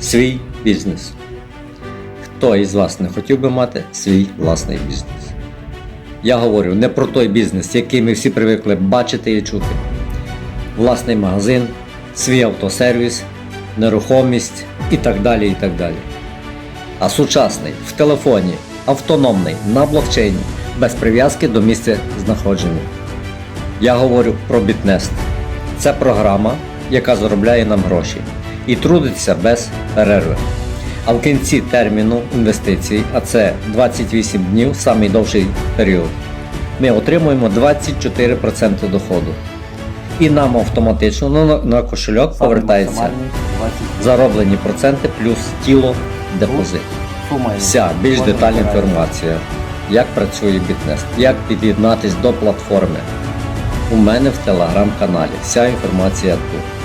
свій бізнес. Хто із вас не хотів би мати свій власний бізнес? Я говорю не про той бізнес, який ми всі привикли бачити і чути. Власний магазин, свій автосервіс, нерухомість і так далі. і так далі. А сучасний в телефоні, автономний, на блокчейні, без прив'язки до місця знаходження. Я говорю про Bitnest. Це програма, яка заробляє нам гроші і трудиться без перерви. А в кінці терміну інвестицій, а це 28 днів, самий довший період, ми отримуємо 24% доходу. І нам автоматично на, на кошельок повертається зароблені проценти плюс тіло депозит. Вся більш детальна інформація, як працює Bitnest, як під'єднатись до платформи. У мене в телеграм-каналі. Вся інформація тут.